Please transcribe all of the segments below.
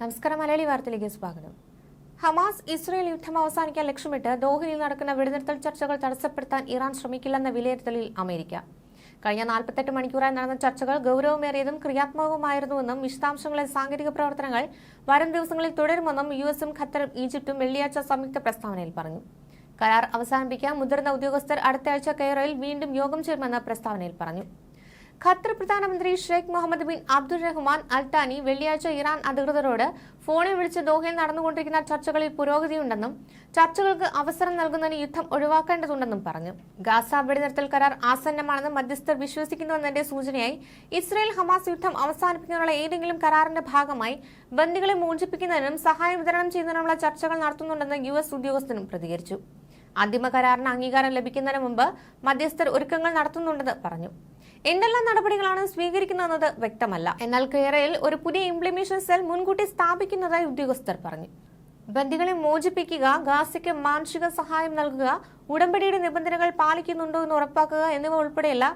നമസ്കാരം മലയാളി വാർത്തയിലേക്ക് സ്വാഗതം. ഹമാസ് ഇസ്രയേൽ യുദ്ധം അവസാനിക്കാൻ ലക്ഷ്യമിട്ട് ദോഹയിൽ നടക്കുന്ന വെടിനിർത്തൽ ചർച്ചകൾ തടസ്സപ്പെടുത്താൻ ഇറാൻ ശ്രമിക്കില്ലെന്ന വിലയിരുത്തലിൽ അമേരിക്ക. കഴിഞ്ഞ നാൽപ്പത്തെട്ട് മണിക്കൂറായി നടന്ന ചർച്ചകൾ ഗൌരവമേറിയതും ക്രിയാത്മകവുമായിരുന്നുവെന്നും വിശദാംശങ്ങളിൽ സാങ്കേതിക പ്രവർത്തനങ്ങൾ വരും ദിവസങ്ങളിൽ തുടരുമെന്നും യു എസും ഖത്തറും ഈജിപ്തും വെള്ളിയാഴ്ച സംയുക്ത പ്രസ്താവനയിൽ പറഞ്ഞു. കരാർ അവസാനിപ്പിക്കാൻ മുതിർന്ന ഉദ്യോഗസ്ഥർ അടുത്തയാഴ്ച കെയറയിൽ വീണ്ടും യോഗം ചേരുമെന്ന് പ്രസ്താവനയിൽ പറഞ്ഞു. ഖത്തർ പ്രധാനമന്ത്രി Sheikh Mohammed bin Abdul Rahman Al Thani വെള്ളിയാഴ്ച ഇറാൻ അധികൃതരോട് ഫോണിൽ വിളിച്ച് ദോഹയിൽ നടന്നുകൊണ്ടിരിക്കുന്ന ചർച്ചകളിൽ പുരോഗതിയുണ്ടെന്നും ചർച്ചകൾക്ക് അവസരം നൽകുന്നതിന് യുദ്ധം ഒഴിവാക്കേണ്ടതുണ്ടെന്നും പറഞ്ഞു. ഗാസ വെടിനിർത്തൽ കരാർ ആസന്നമാണെന്ന് മധ്യസ്ഥർ വിശ്വസിക്കുന്നുവെന്നതിന്റെ സൂചനയായി ഇസ്രയേൽ ഹമാസ് യുദ്ധം അവസാനിപ്പിക്കുന്നതിനുള്ള ഏതെങ്കിലും കരാറിന്റെ ഭാഗമായി ബന്ദികളെ മോചിപ്പിക്കുന്നതിനും സഹായം വിതരണം ചെയ്യുന്നതിനുമുള്ള ചർച്ചകൾ നടത്തുന്നുണ്ടെന്ന് യു എസ് ഉദ്യോഗസ്ഥനും പ്രതികരിച്ചു. അന്തിമ കരാറിന് അംഗീകാരം ലഭിക്കുന്നതിന് മുമ്പ് മധ്യസ്ഥർ ഒരുക്കങ്ങൾ നടത്തുന്നുണ്ടെന്ന് പറഞ്ഞു. എന്തെല്ലാം നടപടികളാണ് സ്വീകരിക്കുന്നതെന്നത് വ്യക്തമല്ല. എന്നാൽ കേരളയിൽ ഒരു പുതിയ ഇംപ്ലിമേഷൻ സെൽ മുൻകൂട്ടി സ്ഥാപിക്കുന്നതായി ഉദ്യോഗസ്ഥർ പറഞ്ഞു. ബന്ദികളെ മോചിപ്പിക്കുക ഗാസയ്ക്ക് മാനുഷിക സഹായം നൽകുക ഉടമ്പടിയുടെ നിബന്ധനകൾ പാലിക്കുന്നുണ്ടോ എന്ന് ഉറപ്പാക്കുക എന്നിവ ഉൾപ്പെടെയുള്ള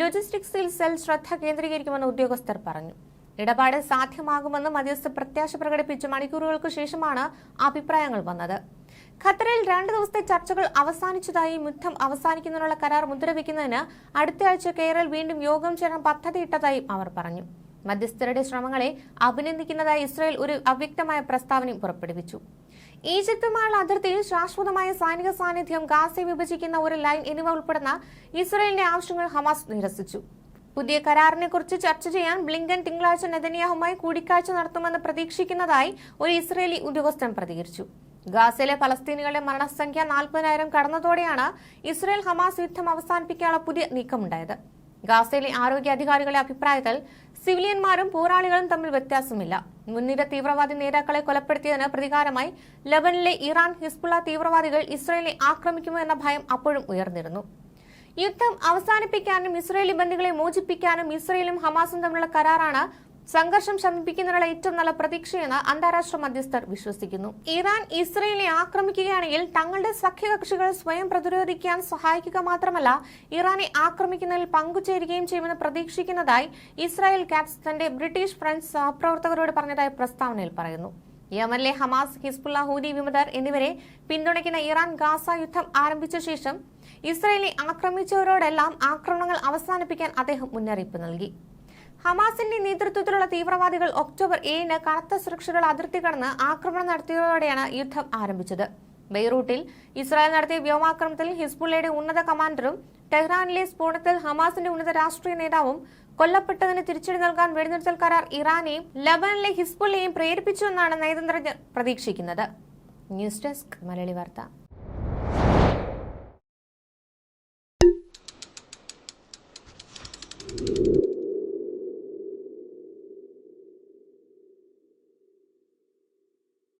ലോജിസ്റ്റിക്സിൽ സെൽ ശ്രദ്ധ കേന്ദ്രീകരിക്കുമെന്ന് ഉദ്യോഗസ്ഥർ പറഞ്ഞു. ഇടപാട് സാധ്യമാകുമെന്ന് മധ്യസ്ഥ പ്രത്യാശ പ്രകടിപ്പിച്ച മണിക്കൂറുകൾക്ക് ശേഷമാണ് അഭിപ്രായങ്ങൾ വന്നത്. ഖത്തറിൽ രണ്ട് ദിവസത്തെ ചർച്ചകൾ അവസാനിച്ചതായി യുദ്ധം അവസാനിക്കുന്നതിനുള്ള കരാർ മുദ്രവെക്കുന്നതിന് അടുത്തയാഴ്ച കേരൾ വീണ്ടും യോഗം ചേരാൻ പദ്ധതിയിട്ടതായും അവർ പറഞ്ഞു. മധ്യസ്ഥരുടെ ശ്രമങ്ങളെ അഭിനന്ദിക്കുന്നതായി ഇസ്രായേൽ ഒരു അവ്യക്തമായ പ്രസ്താവനയും പുറപ്പെടുവിച്ചു. ഈജിപ്തുമായുള്ള അതിർത്തിയിൽ ശാശ്വതമായ സൈനിക സാന്നിധ്യം ഗാസെ വിഭജിക്കുന്ന ഒരു ലൈൻ എന്നിവ ഉൾപ്പെടുന്ന ഇസ്രായേലിന്റെ ആവശ്യങ്ങൾ ഹമാസ് നിരസിച്ചു. പുതിയ കരാറിനെ കുറിച്ച് ചർച്ച ചെയ്യാൻ ബ്ലിങ്കൻ തിങ്കളാഴ്ച നെതന്യാഹുമായി കൂടിക്കാഴ്ച നടത്തുമെന്ന് പ്രതീക്ഷിക്കുന്നതായി ഒരു ഇസ്രയേലി ഉദ്യോഗസ്ഥൻ പ്രതികരിച്ചു. ഗാസയിലെ ഫലസ്തീനികളുടെ മരണസംഖ്യ നാൽപ്പതിനായിരം കടന്നതോടെയാണ് ഇസ്രയേൽ ഹമാസ് യുദ്ധം അവസാനിപ്പിക്കാനുള്ള പുതിയ നീക്കമുണ്ടായത്. ഗാസയിലെ ആരോഗ്യ അധികാരികളുടെ അഭിപ്രായത്തിൽ സിവിലിയന്മാരും പോരാളികളും തമ്മിൽ വ്യത്യാസമില്ല. മുൻനിര തീവ്രവാദി നേതാക്കളെ കൊലപ്പെടുത്തിയതിന് പ്രതികാരമായി ലബനിലെ ഇറാൻ ഹിസ്ബുള്ള തീവ്രവാദികൾ ഇസ്രയേലിനെ ആക്രമിക്കുമോ എന്ന ഭയം അപ്പോഴും ഉയർന്നിരുന്നു. യുദ്ധം അവസാനിപ്പിക്കാനും ഇസ്രയേലി ബന്ദികളെ മോചിപ്പിക്കാനും ഇസ്രയേലും ഹമാസും തമ്മിലുള്ള കരാറാണ് സംഘർഷം ശമിപ്പിക്കുന്നതിനുള്ള ഏറ്റവും നല്ല പ്രതീക്ഷയെന്ന് അന്താരാഷ്ട്ര മധ്യസ്ഥർ വിശ്വസിക്കുന്നു. ഇറാൻ ഇസ്രയേലിനെ ആക്രമിക്കുകയാണെങ്കിൽ തങ്ങളുടെ സഖ്യകക്ഷികൾ സ്വയം പ്രതിരോധിക്കാൻ സഹായിക്കുക മാത്രമല്ല ഇറാനെ ആക്രമിക്കുന്നതിൽ പങ്കുചേരുകയും ചെയ്യുമെന്ന് പ്രതീക്ഷിക്കുന്നതായി ഇസ്രായേൽ ക്യാപ്സ് തന്റെ ബ്രിട്ടീഷ് ഫ്രഞ്ച് സഹപ്രവർത്തകരോട് പറഞ്ഞതായി പ്രസ്താവനയിൽ പറയുന്നു. യമനിലെ ഹമാസ് ഹിസ്ബുള്ള ഹൂദി വിമതർ എന്നിവരെ പിന്തുണയ്ക്കുന്ന ഇറാൻ ഗാസ യുദ്ധം ആരംഭിച്ച ശേഷം ഇസ്രയേലിനെ ആക്രമിച്ചവരോടെല്ലാം ആക്രമണങ്ങൾ അവസാനിപ്പിക്കാൻ അദ്ദേഹം മുന്നറിയിപ്പ് നൽകി. ഹമാസിന്റെ നേതൃത്വത്തിലുള്ള തീവ്രവാദികൾ ഒക്ടോബർ ഏഴിന് കനത്ത സുരക്ഷകൾ അതിർത്തി കടന്ന് ആക്രമണം നടത്തിയതോടെയാണ് യുദ്ധം ആരംഭിച്ചത്. ബെയ്റൂട്ടിൽ ഇസ്രായേൽ നടത്തിയ വ്യോമാക്രമണത്തിൽ ഹിസ്ബുള്ളയുടെ ഉന്നത കമാൻഡറും ടെഹ്റാനിലെ സ്ഫോടനത്തിൽ ഹമാസിന്റെ ഉന്നത രാഷ്ട്രീയ നേതാവും കൊല്ലപ്പെട്ടതിന് തിരിച്ചടി നൽകാൻ വെടിനിർത്തൽ കരാർ ഇറാനെയും ലബനിലെ ഹിസ്ബുള്ളയെയും പ്രേരിപ്പിച്ചുവെന്നാണ് നയതന്ത്രജ്ഞർ പ്രതീക്ഷിക്കുന്നത്. ന്യൂസ് ഡെസ്ക് മലയാളി വാർത്ത.